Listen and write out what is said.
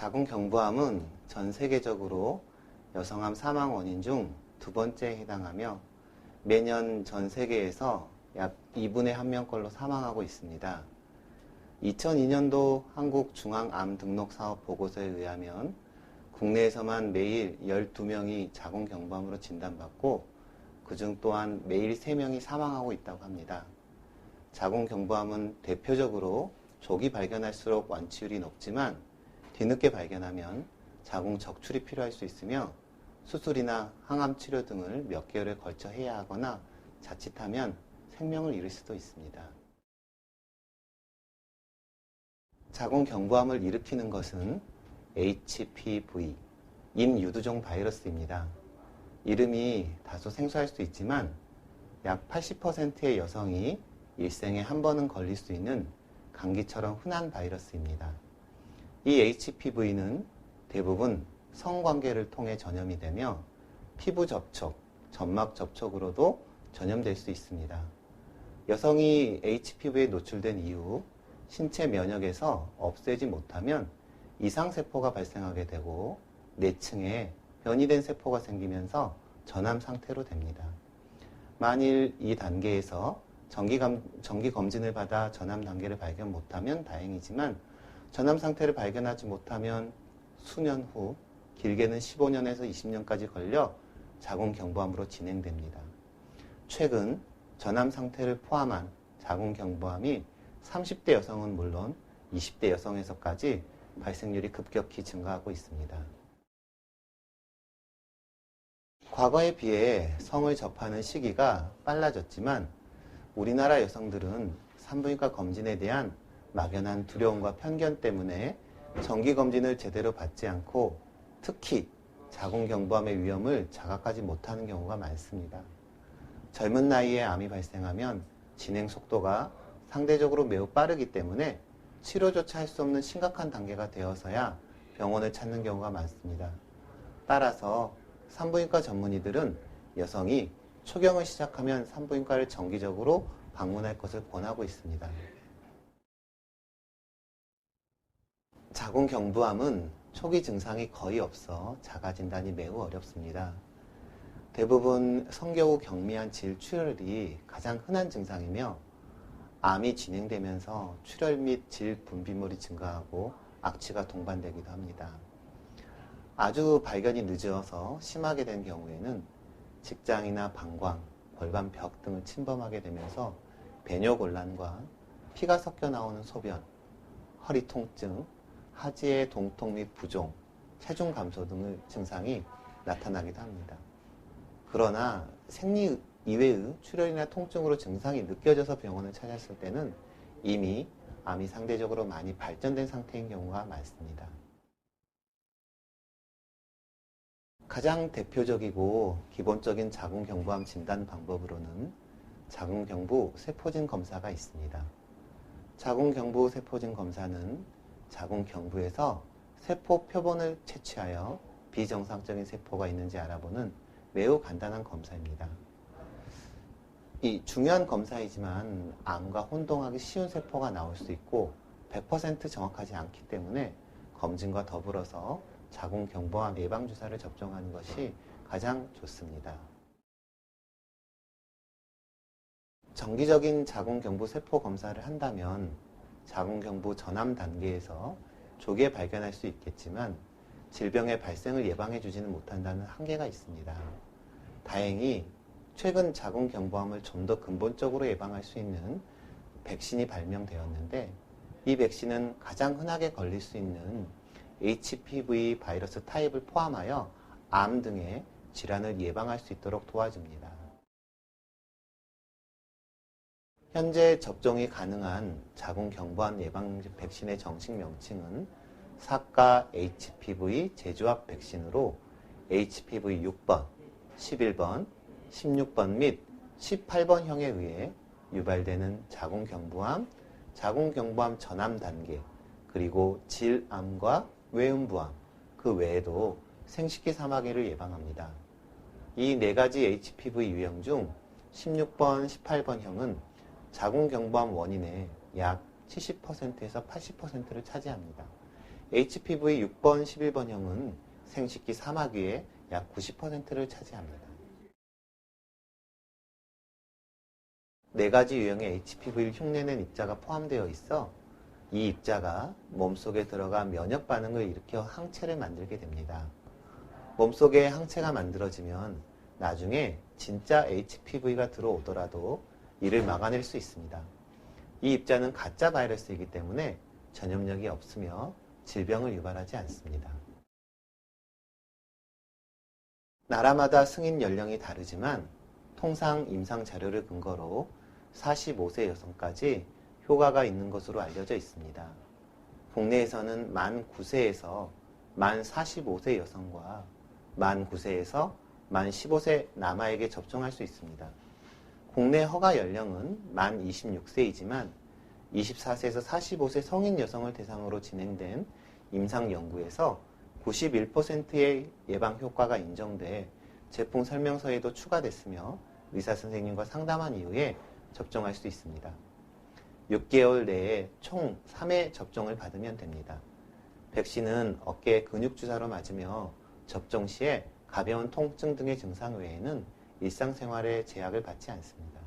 자궁 경부암은 전 세계적으로 여성암 사망 원인 중 두 번째에 해당하며 매년 전 세계에서 약 2분의 1명꼴로 사망하고 있습니다. 2002년도 한국중앙암 등록 사업 보고서에 의하면 국내에서만 매일 12명이 자궁 경부암으로 진단받고 그중 또한 매일 3명이 사망하고 있다고 합니다. 자궁 경부암은 대표적으로 조기 발견할수록 완치율이 높지만 뒤늦게 발견하면 자궁 적출이 필요할 수 있으며 수술이나 항암 치료 등을 몇 개월에 걸쳐 해야 하거나 자칫하면 생명을 잃을 수도 있습니다. 자궁 경부암을 일으키는 것은 HPV, 임유두종 바이러스입니다. 이름이 다소 생소할 수 있지만 약 80%의 여성이 일생에 한 번은 걸릴 수 있는 감기처럼 흔한 바이러스입니다. 이 HPV는 대부분 성관계를 통해 전염이 되며 피부 접촉, 점막 접촉으로도 전염될 수 있습니다. 여성이 HPV에 노출된 이후 신체 면역에서 없애지 못하면 이상세포가 발생하게 되고 뇌층에 변이된 세포가 생기면서 전암 상태로 됩니다. 만일 이 단계에서 정기검진을 받아 전암 단계를 발견 못하면 다행이지만 전암 상태를 발견하지 못하면 수년 후 길게는 15년에서 20년까지 걸려 자궁경부암으로 진행됩니다. 최근 전암 상태를 포함한 자궁경부암이 30대 여성은 물론 20대 여성에서까지 발생률이 급격히 증가하고 있습니다. 과거에 비해 성을 접하는 시기가 빨라졌지만 우리나라 여성들은 산부인과 검진에 대한 막연한 두려움과 편견 때문에 정기검진을 제대로 받지 않고 특히 자궁경부암의 위험을 자각하지 못하는 경우가 많습니다. 젊은 나이에 암이 발생하면 진행 속도가 상대적으로 매우 빠르기 때문에 치료조차 할 수 없는 심각한 단계가 되어서야 병원을 찾는 경우가 많습니다. 따라서 산부인과 전문의들은 여성이 초경을 시작하면 산부인과를 정기적으로 방문할 것을 권하고 있습니다. 자궁경부암은 초기 증상이 거의 없어 자가 진단이 매우 어렵습니다. 대부분 후 경미한 질 출혈이 가장 흔한 증상이며 암이 진행되면서 출혈 및 질 분비물이 증가하고 악취가 동반되기도 합니다. 아주 발견이 늦어서 심하게 된 경우에는 직장이나 방광, 골반 벽 등을 침범하게 되면서 배뇨 곤란과 피가 섞여 나오는 소변, 허리 통증, 하지의 동통 및 부종, 체중 감소 등의 증상이 나타나기도 합니다. 그러나 생리 이외의 출혈이나 통증으로 증상이 느껴져서 병원을 찾았을 때는 이미 암이 상대적으로 많이 발전된 상태인 경우가 많습니다. 가장 대표적이고 기본적인 자궁경부암 진단 방법으로는 자궁경부 세포진 검사가 있습니다. 자궁경부 세포진 검사는 자궁 경부에서 세포 표본을 채취하여 비정상적인 세포가 있는지 알아보는 매우 간단한 검사입니다. 이 중요한 검사이지만 암과 혼동하기 쉬운 세포가 나올 수 있고 100% 정확하지 않기 때문에 검진과 더불어서 자궁 경부암 예방 주사를 접종하는 것이 가장 좋습니다. 정기적인 자궁 경부 세포 검사를 한다면 자궁경부 전암 단계에서 조기에 발견할 수 있겠지만 질병의 발생을 예방해 주지는 못한다는 한계가 있습니다. 다행히 최근 자궁경부암을 좀 더 근본적으로 예방할 수 있는 백신이 발명되었는데 이 백신은 가장 흔하게 걸릴 수 있는 HPV 바이러스 타입을 포함하여 암 등의 질환을 예방할 수 있도록 도와줍니다. 현재 접종이 가능한 자궁 경부암 예방 백신의 정식 명칭은 사가 HPV 제조합 백신으로 HPV 6번, 11번, 16번 및 18번형에 의해 유발되는 자궁 경부암, 자궁 경부암 전암 단계, 그리고 질암과 외음부암, 그 외에도 생식기 사마귀를 예방합니다. 이 네 가지 HPV 유형 중 16번, 18번형은 자궁경부암 원인의 약 70%에서 80%를 차지합니다. HPV 6번, 11번형은 생식기 사마귀의 약 90%를 차지합니다. 네 가지 유형의 HPV를 흉내낸 입자가 포함되어 있어 이 입자가 몸속에 들어가 면역 반응을 일으켜 항체를 만들게 됩니다. 몸속에 항체가 만들어지면 나중에 진짜 HPV가 들어오더라도 이를 막아낼 수 있습니다. 이 입자는 가짜 바이러스이기 때문에 전염력이 없으며 질병을 유발하지 않습니다. 나라마다 승인 연령이 다르지만 통상 임상 자료를 근거로 45세 여성까지 효과가 있는 것으로 알려져 있습니다. 국내에서는 만 9세에서 만 45세 여성과 만 9세에서 만 15세 남아에게 접종할 수 있습니다. 국내 허가 연령은 만 26세이지만 24세에서 45세 성인 여성을 대상으로 진행된 임상 연구에서 91%의 예방 효과가 인정돼 제품 설명서에도 추가됐으며 의사 선생님과 상담한 이후에 접종할 수 있습니다. 6개월 내에 총 3회 접종을 받으면 됩니다. 백신은 어깨 근육 주사로 맞으며 접종 시에 가벼운 통증 등의 증상 외에는 일상생활에 제약을 받지 않습니다.